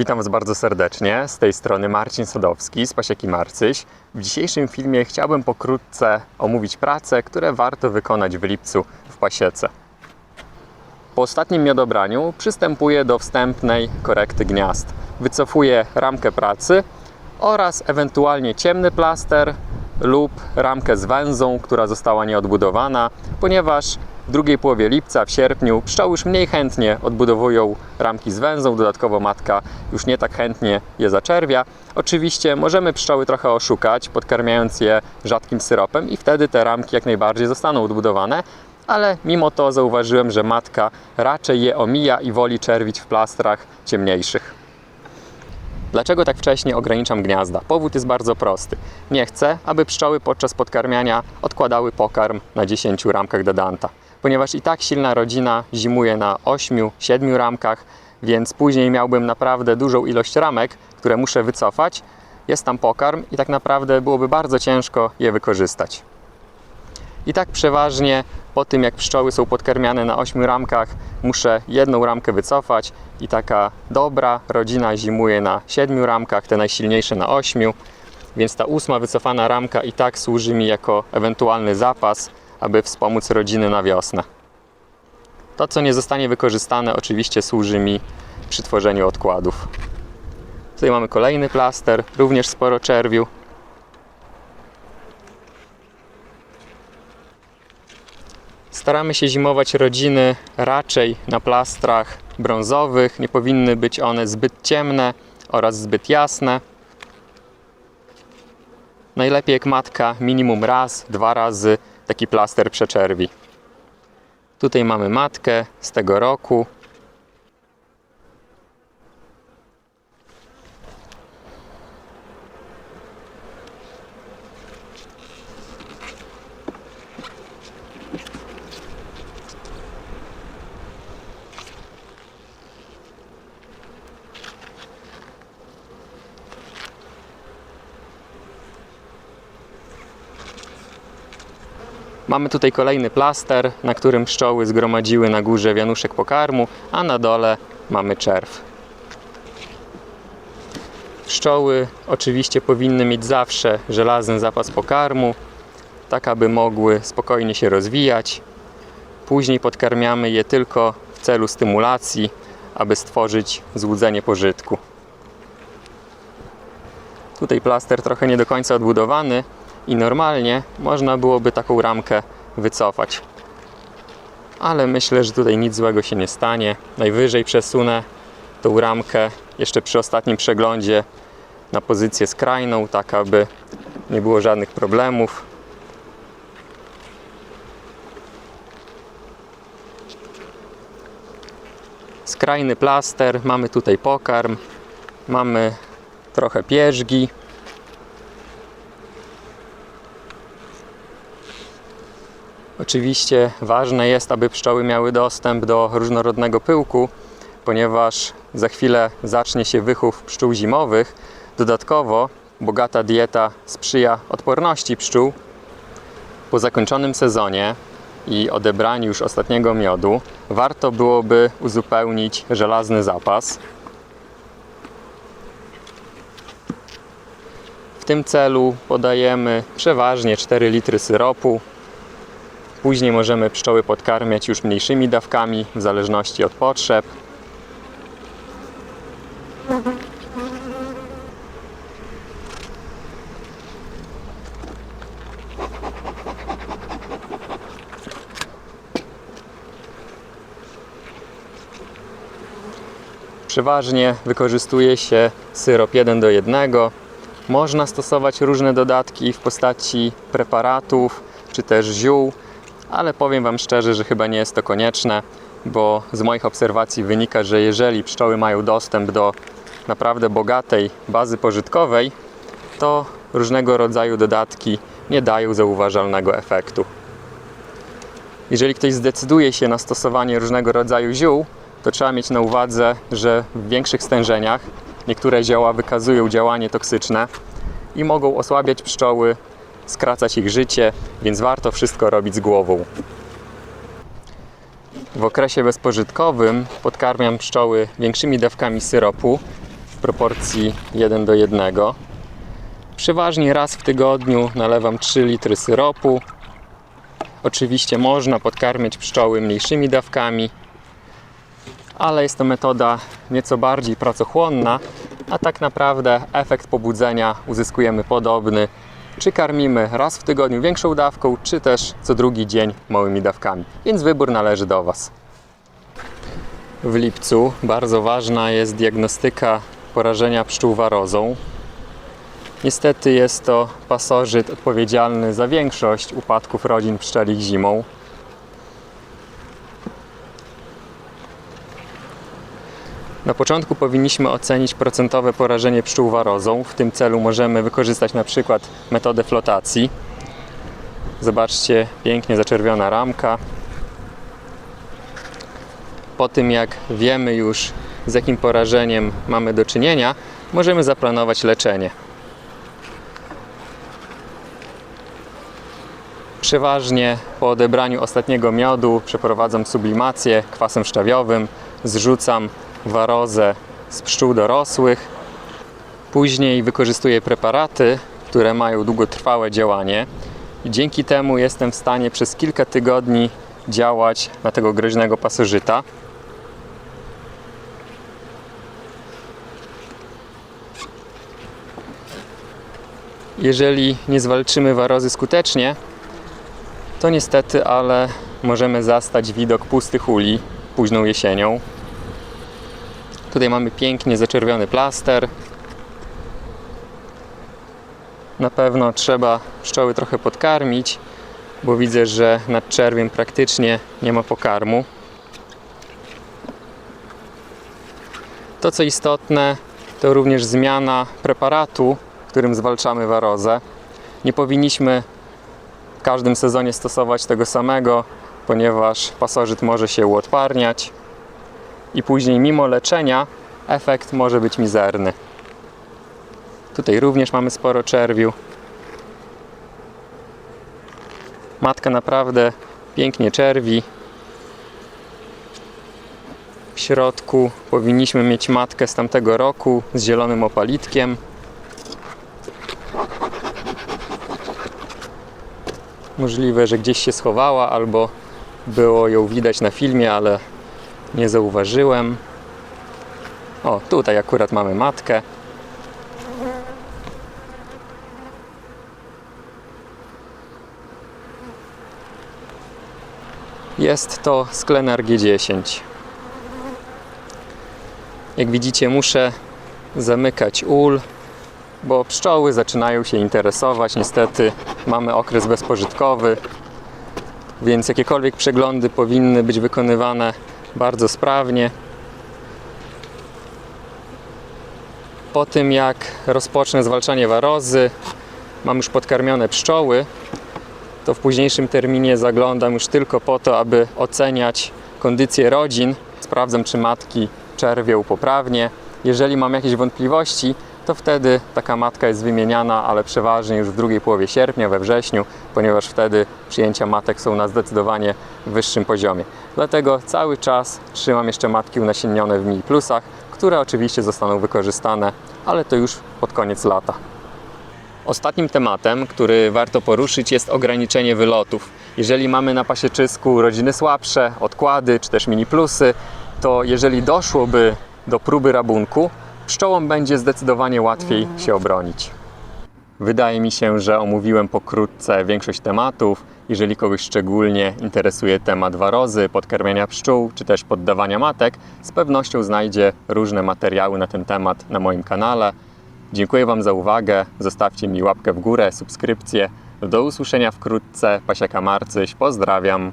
Witam Was bardzo serdecznie. Z tej strony Marcin Sadowski z Pasieki Marcyś. W dzisiejszym filmie chciałbym pokrótce omówić prace, które warto wykonać w lipcu w pasiece. Po ostatnim miodobraniu przystępuję do wstępnej korekty gniazd. Wycofuję ramkę pracy oraz ewentualnie ciemny plaster lub ramkę z węzą, która została nieodbudowana, ponieważ w drugiej połowie lipca, w sierpniu pszczoły już mniej chętnie odbudowują ramki z węzą, dodatkowo matka już nie tak chętnie je zaczerwia. Oczywiście możemy pszczoły trochę oszukać, podkarmiając je rzadkim syropem i wtedy te ramki jak najbardziej zostaną odbudowane, ale mimo to zauważyłem, że matka raczej je omija i woli czerwić w plastrach ciemniejszych. Dlaczego tak wcześnie ograniczam gniazda? Powód jest bardzo prosty. Nie chcę, aby pszczoły podczas podkarmiania odkładały pokarm na 10 ramkach dedanta, ponieważ i tak silna rodzina zimuje na 8-7 ramkach, więc później miałbym naprawdę dużą ilość ramek, które muszę wycofać. Jest tam pokarm i tak naprawdę byłoby bardzo ciężko je wykorzystać. I tak przeważnie po tym, jak pszczoły są podkarmiane na 8 ramkach, muszę jedną ramkę wycofać i taka dobra rodzina zimuje na 7 ramkach, te najsilniejsze na 8, więc ta ósma wycofana ramka i tak służy mi jako ewentualny zapas, aby wspomóc rodziny na wiosnę. To, co nie zostanie wykorzystane, oczywiście służy mi przy tworzeniu odkładów. Tutaj mamy kolejny plaster, również sporo czerwiu. Staramy się zimować rodziny raczej na plastrach brązowych. Nie powinny być one zbyt ciemne oraz zbyt jasne. Najlepiej jak matka minimum raz, dwa razy taki plaster przeczerwi. Tutaj mamy matkę z tego roku. Mamy tutaj kolejny plaster, na którym pszczoły zgromadziły na górze wianuszek pokarmu, a na dole mamy czerw. Pszczoły oczywiście powinny mieć zawsze żelazny zapas pokarmu, tak aby mogły spokojnie się rozwijać. Później podkarmiamy je tylko w celu stymulacji, aby stworzyć złudzenie pożytku. Tutaj plaster trochę nie do końca odbudowany i normalnie można byłoby taką ramkę wycofać. Ale myślę, że tutaj nic złego się nie stanie. Najwyżej przesunę tą ramkę jeszcze przy ostatnim przeglądzie na pozycję skrajną, tak aby nie było żadnych problemów. Skrajny plaster, mamy tutaj pokarm, mamy trochę pierzgi. Oczywiście ważne jest, aby pszczoły miały dostęp do różnorodnego pyłku, ponieważ za chwilę zacznie się wychów pszczół zimowych. Dodatkowo bogata dieta sprzyja odporności pszczół. Po zakończonym sezonie i odebraniu już ostatniego miodu, warto byłoby uzupełnić żelazny zapas. W tym celu podajemy przeważnie 4 litry syropu. Później możemy pszczoły podkarmiać już mniejszymi dawkami w zależności od potrzeb. Przeważnie wykorzystuje się syrop 1 do 1. Można stosować różne dodatki w postaci preparatów czy też ziół, ale powiem Wam szczerze, że chyba nie jest to konieczne, bo z moich obserwacji wynika, że jeżeli pszczoły mają dostęp do naprawdę bogatej bazy pożytkowej, to różnego rodzaju dodatki nie dają zauważalnego efektu. Jeżeli ktoś zdecyduje się na stosowanie różnego rodzaju ziół, to trzeba mieć na uwadze, że w większych stężeniach niektóre zioła wykazują działanie toksyczne i mogą osłabiać pszczoły, skracać ich życie, więc warto wszystko robić z głową. W okresie bezpożytkowym podkarmiam pszczoły większymi dawkami syropu. proporcji 1 do 1. Przeważnie raz w tygodniu nalewam 3 litry syropu. Oczywiście można podkarmić pszczoły mniejszymi dawkami, ale jest to metoda nieco bardziej pracochłonna, a tak naprawdę efekt pobudzenia uzyskujemy podobny, czy karmimy raz w tygodniu większą dawką, czy też co drugi dzień małymi dawkami. Więc wybór należy do Was. W lipcu bardzo ważna jest diagnostyka porażenia pszczół warozą. Niestety jest to pasożyt odpowiedzialny za większość upadków rodzin pszczelich zimą. Na początku powinniśmy ocenić procentowe porażenie pszczół warozą. W tym celu możemy wykorzystać na przykład metodę flotacji. Zobaczcie, pięknie zaczerwiona ramka. Po tym jak wiemy już z jakim porażeniem mamy do czynienia, możemy zaplanować leczenie. Przeważnie po odebraniu ostatniego miodu przeprowadzam sublimację kwasem szczawiowym, zrzucam warozę z pszczół dorosłych. Później wykorzystuję preparaty, które mają długotrwałe działanie. Dzięki temu jestem w stanie przez kilka tygodni działać na tego groźnego pasożyta. Jeżeli nie zwalczymy warozy skutecznie, to niestety, ale możemy zastać widok pustych uli późną jesienią. Tutaj mamy pięknie zaczerwiony plaster. Na pewno trzeba pszczoły trochę podkarmić, bo widzę, że nad czerwiem praktycznie nie ma pokarmu. To co istotne, to również zmiana preparatu, którym zwalczamy warozę. Nie powinniśmy w każdym sezonie stosować tego samego, ponieważ pasożyt może się uodparniać i później mimo leczenia efekt może być mizerny. Tutaj również mamy sporo czerwiu. Matka naprawdę pięknie czerwi. W środku powinniśmy mieć matkę z tamtego roku z zielonym opalitkiem. Możliwe, że gdzieś się schowała albo było ją widać na filmie, ale nie zauważyłem. O, tutaj akurat mamy matkę. Jest to Sklenar G10. Jak widzicie, muszę zamykać ul, bo pszczoły zaczynają się interesować. Niestety mamy okres bezpożytkowy, więc jakiekolwiek przeglądy powinny być wykonywane bardzo sprawnie. Po tym jak rozpocznę zwalczanie warozy, mam już podkarmione pszczoły, to w późniejszym terminie zaglądam już tylko po to, aby oceniać kondycję rodzin. Sprawdzam, czy matki czerwią poprawnie. Jeżeli mam jakieś wątpliwości, to wtedy taka matka jest wymieniana, ale przeważnie już w drugiej połowie sierpnia, we wrześniu, ponieważ wtedy przyjęcia matek są na zdecydowanie wyższym poziomie. Dlatego cały czas trzymam jeszcze matki unasiennione w mini plusach, które oczywiście zostaną wykorzystane, ale to już pod koniec lata. Ostatnim tematem, który warto poruszyć, jest ograniczenie wylotów. Jeżeli mamy na pasieczysku rodziny słabsze, odkłady czy też mini plusy, to jeżeli doszłoby do próby rabunku, pszczołom będzie zdecydowanie łatwiej się obronić. Wydaje mi się, że omówiłem pokrótce większość tematów. Jeżeli kogoś szczególnie interesuje temat warozy, podkarmiania pszczół czy też poddawania matek, z pewnością znajdzie różne materiały na ten temat na moim kanale. Dziękuję Wam za uwagę. Zostawcie mi łapkę w górę, subskrypcję. Do usłyszenia wkrótce. Pasieka Marcyś. Pozdrawiam.